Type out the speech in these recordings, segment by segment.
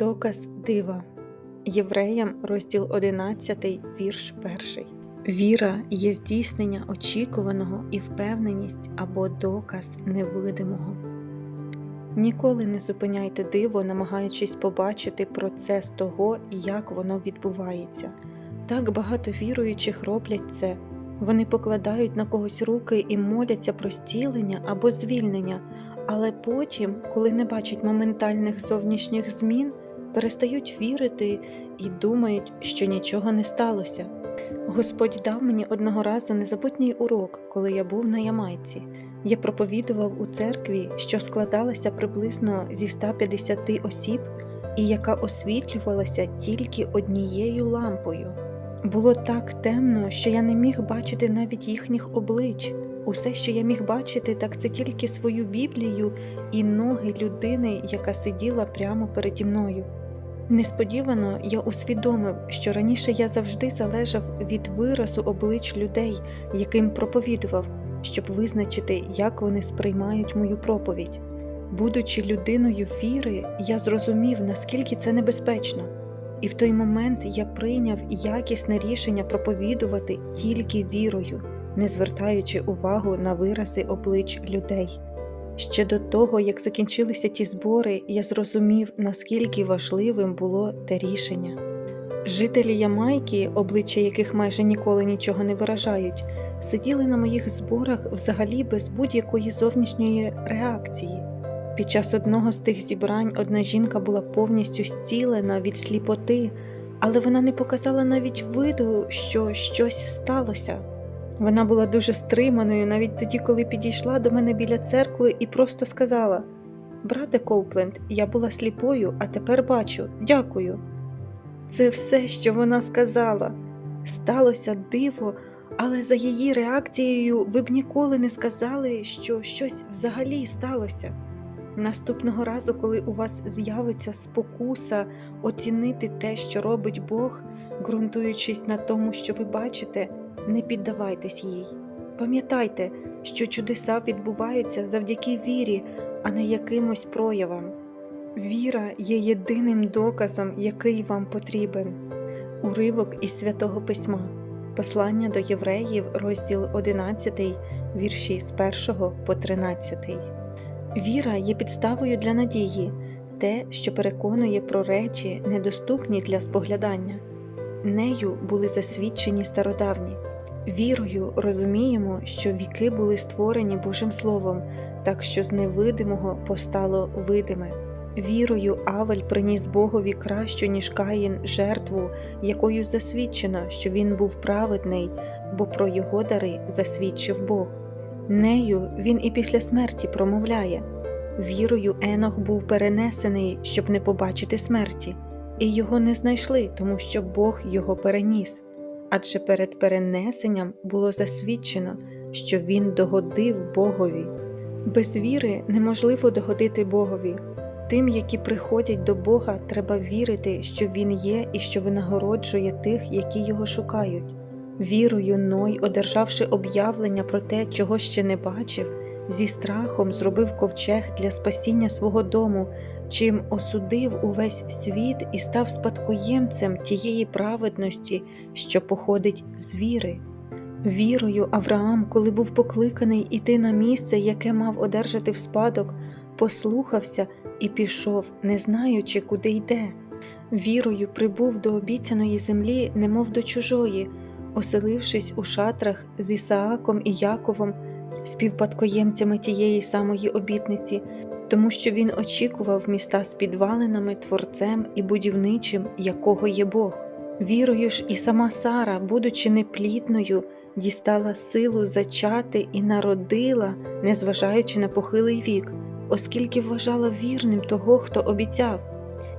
Доказ дива. Євреям, розділ 11, вірш 1. Віра є здійснення очікуваного і впевненість або доказ невидимого. Ніколи не зупиняйте диво, намагаючись побачити процес того, як воно відбувається. Так багато віруючих роблять це. Вони покладають на когось руки і моляться про зцілення або звільнення, але потім, коли не бачать моментальних зовнішніх змін, перестають вірити і думають, що нічого не сталося. Господь дав мені одного разу незабутній урок, коли я був на Ямайці. Я проповідував у церкві, що складалася приблизно зі 150 осіб, і яка освітлювалася тільки однією лампою. Було так темно, що я не міг бачити навіть їхніх облич. Усе, що я міг бачити, так це тільки свою Біблію і ноги людини, яка сиділа прямо переді мною. Несподівано я усвідомив, що раніше я завжди залежав від виразу облич людей, яким проповідував, щоб визначити, як вони сприймають мою проповідь. Будучи людиною віри, я зрозумів, наскільки це небезпечно. І в той момент я прийняв якісне рішення проповідувати тільки вірою, не звертаючи увагу на вирази облич людей. Ще до того, як закінчилися ті збори, я зрозумів, наскільки важливим було те рішення. Жителі Ямайки, обличчя яких майже ніколи нічого не виражають, сиділи на моїх зборах взагалі без будь-якої зовнішньої реакції. Під час одного з тих зібрань одна жінка була повністю зцілена від сліпоти, але вона не показала навіть виду, що щось сталося. Вона була дуже стриманою навіть тоді, коли підійшла до мене біля церкви і просто сказала: Брате Коупленд, я була сліпою, а тепер бачу, дякую. Це все, що вона сказала. Сталося диво, але за її реакцією ви б ніколи не сказали, що щось взагалі сталося. Наступного разу, коли у вас з'явиться спокуса оцінити те, що робить Бог, ґрунтуючись на тому, що ви бачите, не піддавайтесь їй. Пам'ятайте, що чудеса відбуваються завдяки вірі, а не якимось проявам. Віра є єдиним доказом, який вам потрібен. Уривок із святого письма, Послання до євреїв, розділ 11, вірші з 1 по 13. Віра є підставою для надії, те, що переконує про речі, недоступні для споглядання. Нею були засвідчені стародавні. Вірою розуміємо, що віки були створені Божим Словом, так що з невидимого постало видиме. Вірою Авель приніс Богові кращу, ніж Каїн, жертву, якою засвідчено, що він був праведний, бо про його дари засвідчив Бог. Нею він і після смерті промовляє вірою Енох був перенесений, щоб не побачити смерті, і його не знайшли, тому що Бог його переніс. Адже перед перенесенням було засвідчено, що він догодив Богові. Без віри неможливо догодити Богові. Тим, які приходять до Бога, треба вірити, що Він є і що винагороджує тих, які його шукають. Вірою Ной, одержавши об'явлення про те, чого ще не бачив, зі страхом зробив ковчег для спасіння свого дому, чим осудив увесь світ і став спадкоємцем тієї праведності, що походить з віри. Вірою Авраам, коли був покликаний іти на місце, яке мав одержати в спадок, послухався і пішов, не знаючи, куди йде. Вірою прибув до обіцяної землі, немов до чужої, оселившись у шатрах з Ісааком і Яковом, співпадкоємцями тієї самої обітниці, тому що він очікував міста з підвалинами, творцем і будівничим, якого є Бог. Вірою ж і сама Сара, будучи неплідною, дістала силу зачати і народила, незважаючи на похилий вік, оскільки вважала вірним того, хто обіцяв.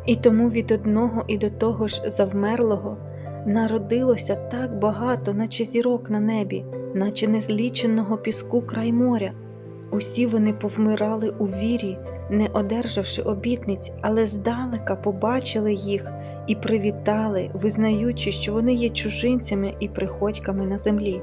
І тому від одного і до того ж завмерлого народилося так багато, наче зірок на небі, наче незліченого піску край моря. Усі вони повмирали у вірі, не одержавши обітниць, але здалека побачили їх і привітали, визнаючи, що вони є чужинцями і приходьками на землі.